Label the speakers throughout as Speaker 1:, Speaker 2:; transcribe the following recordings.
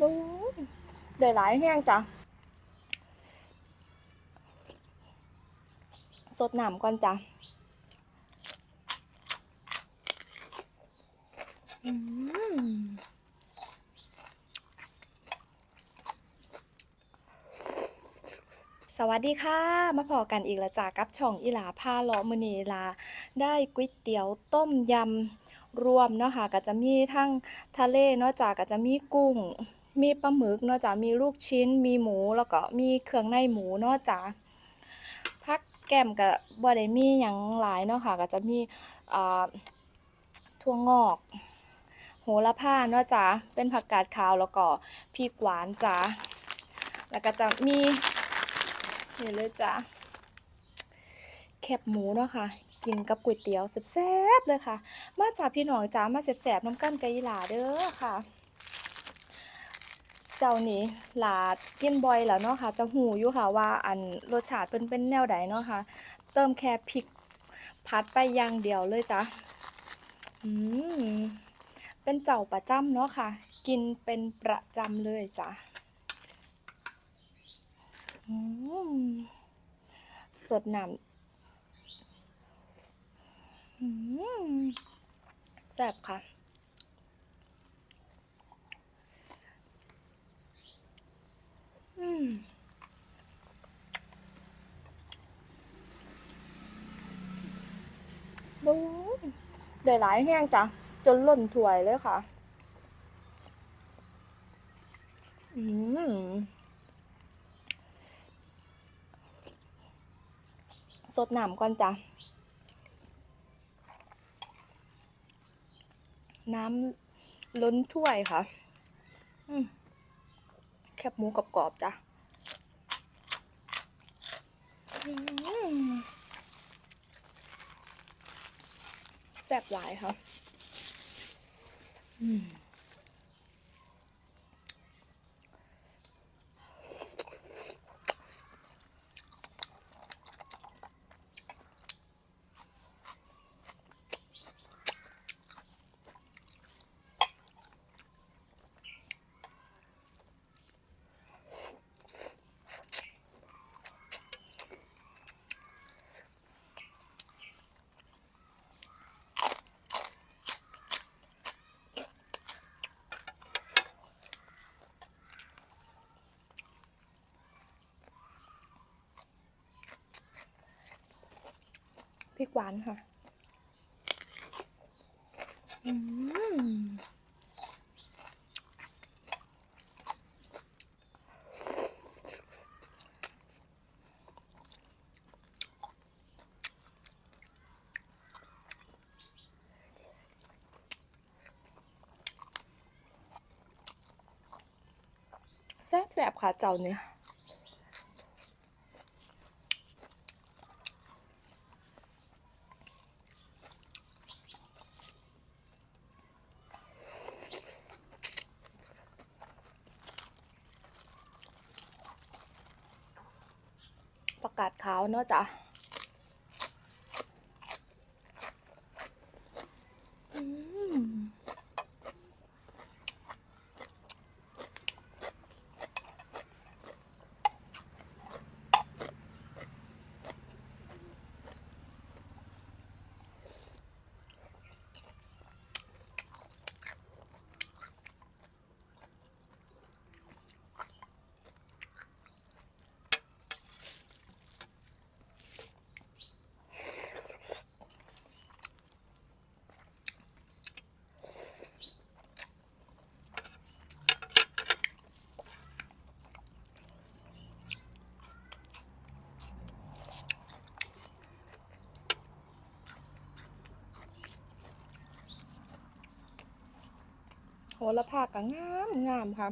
Speaker 1: บูได้หลายแห้งจ้ะสดน้ำก่อนจ้ะสวัสดีค่ะ มาพอกันอีกแล้วจ้ากับช่องอีหลาพาลาะมือนีลา ได้ก๋วยเตี๋ยวต้มยำรวมเนาะค่ะก็จะมีทั้งทะเลเนาะจ้าก็จะมีกุ้ง มีปลาหมึกเนาะจ้ามีลูกชิ้น มีหมูแล้วก็มีเครื่องในหมูเนาะจ้าพักแก้มก็บ่ได้มีหยังหลายเนาะค่ะ ก็จะมีอ่าถั่วงอก โหระพาเนาะจ้าเป็นผักกาดขาวแล้วก็พริกหวานจ้าแล้วก็จะมีนี่เลยจ้าแคบหมูเนาะค่ะ กินกับก๋วยเตี๋ยวแซ่บๆเลยค่ะ มาจากพี่น้องจ้ามาแซ่บๆน้ำกันกะยีหลาเด้อค่ะ เจ้านี่หลาดกินบ่อยแล้วเนาะค่ะ จะหูอยู่ค่ะว่าอันรสชาติเป็นเป็นแนวใดเนาะค่ะ เติมแค่พริกพัดไปอย่างเดียวเลยจ้ะอืมเป็นเจ้าประจำเนาะค่ะ กินเป็นประจำเลยจ้ะอืมสดน้ำอืมแซ่บค่ะ อืมบู๊ ได้หลายแห้งจ้ะ จนล้นถ้วยเลยค่ะ อืมสดน้ำก่อนจ้ะ น้ำล้นถ้วยค่ะ แคบหมูกรอบๆจ้ะ อืม แซ่บหลายค่ะ อืม หวานค่ะแซ่บแซ่บค่ะเจ้าเนี่ย กาดขาวเนาะจ้ะอืมโห ระพาก็งามงามค่ะ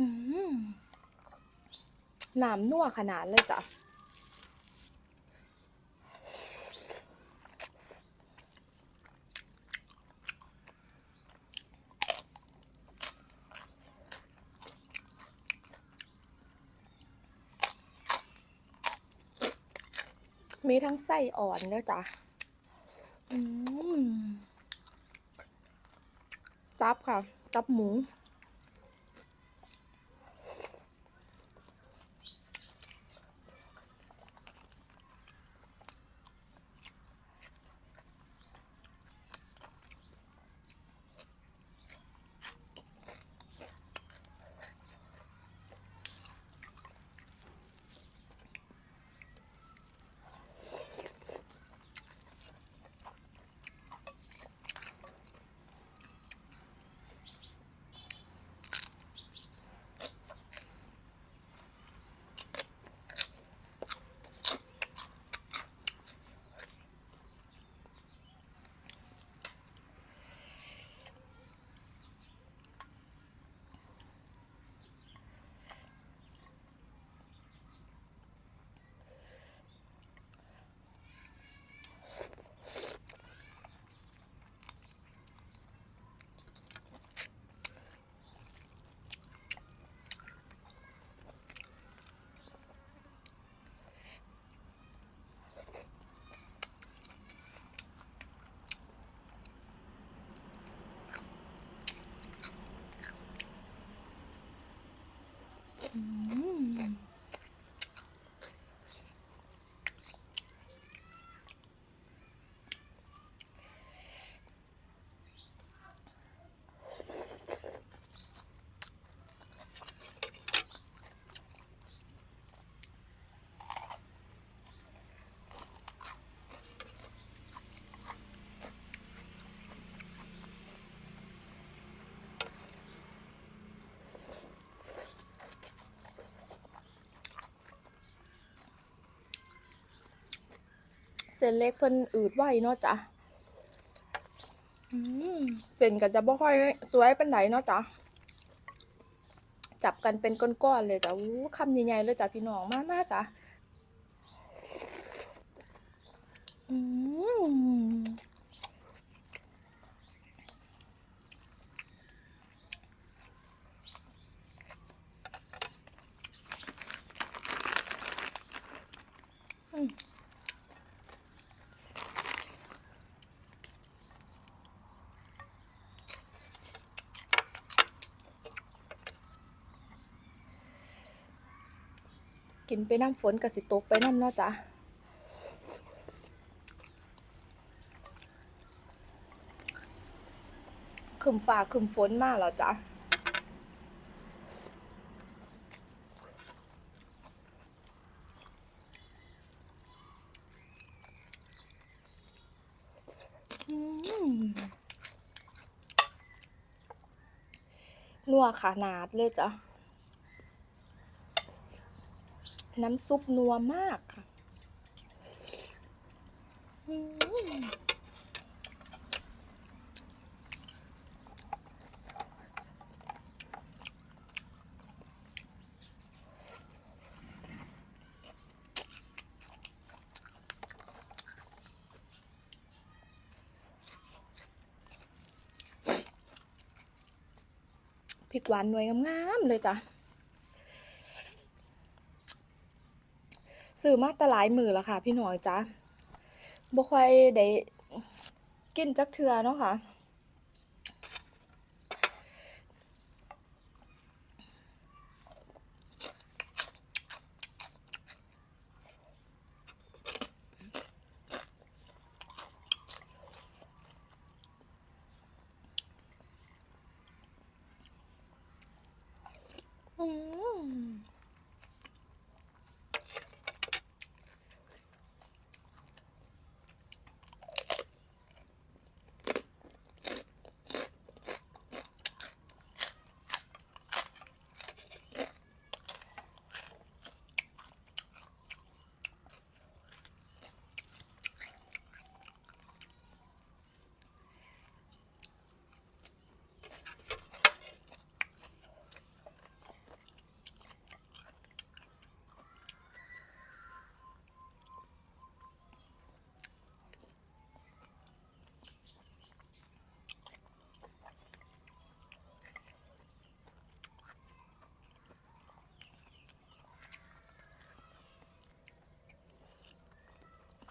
Speaker 1: อ น้ำนัวขนาดเลยจ้ะมีทั้งไส้อ่อนด้วยจ้ะจับค่ะ จับหมู อืม เส้นเล็กเพิ่นอืดไวเนาะจ้ะเส้นก็จะบ่ค่อยสวยเป็นไหนเนาะจ้ะจับกันเป็นก้อนๆเลยจ้ะอู้คำใหญ่ๆเลยจ้ะพี่น้องมามาจ้ะอืม อืม กินไปน้ำฝนกับสิตกไปน้ำเนาะจ้ะขึ้นฟ้าขึ้นฝนมากแล้วจ้ะนัวขนาดเลยจ้ะ น้ำซุปนัวมากค่ะพริกหวานหน่วยงามๆเลยจ้ะ ซื้อมาแต่หลายมือแล้วค่ะ พี่น้องจ้ะบ่ค่อยได้กินจักเทื่อเนาะค่ะ อืม อืม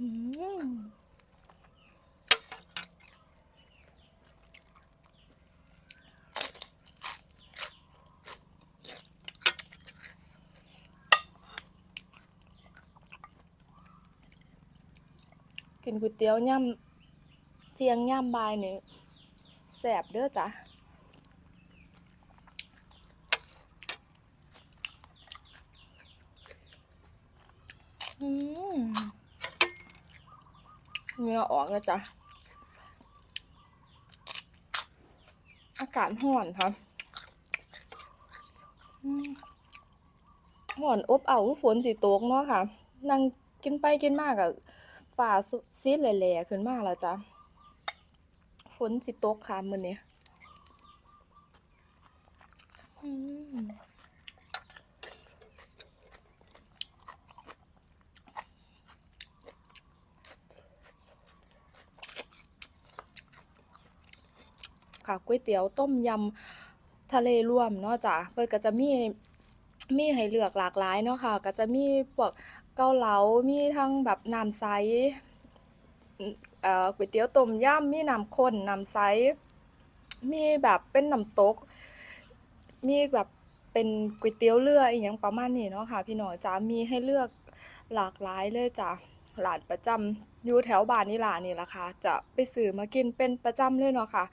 Speaker 1: กินก๋วยเตี๋ยวย่ำเจียงย่ำบายนี่แสบเด้อจ้ะ อืม เหงื่อออกเลยจ้ะอากาศร้อนค่ะอืมร้อนอบอ้าวฝนสิตกเนาะค่ะ นั่งกินไปกินมาก็ฟ้าซีดแหล่ๆขึ้นมากแล้วจ้ะ ฝนสิตกค่ะมื้อนี้อืม ค่ะก๋วยเตี๋ยวต้มยำทะเลรวมเนาะจ้ะเพิ่นก็จะมีมีให้เลือกหลากหลายเนาะค่ะ ก็จะมีพวกเกาเหลา มีทั้งแบบน้ำใสเอ่อก๋วยเตี๋ยวต้มยำมีน้ำข้นน้ำใส มีแบบเป็นน้ำตก มีแบบเป็นก๋วยเตี๋ยวเรืออิหยังประมาณนี้เนาะค่ะ พี่น้องจ๋ามีให้เลือกหลากหลายเลยจ้ะ หลานประจำอยู่แถวบ้านนี่ลานี่ล่ะค่ะ จะไปซื้อมากินเป็นประจำเลยเนาะค่ะ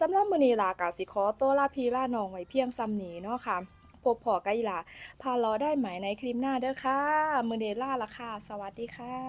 Speaker 1: สำหรับมื้อนี้หลาก็สิขอตัวลาพี่ลาน้องไว้เพียงส่ำนี้เนาะค่ะพบพอกันอีหลาพาเลาะได้ไหมในคลิปหน้าเด้อค่ะมื้อนี้ลาละค่ะ สวัสดีค่ะ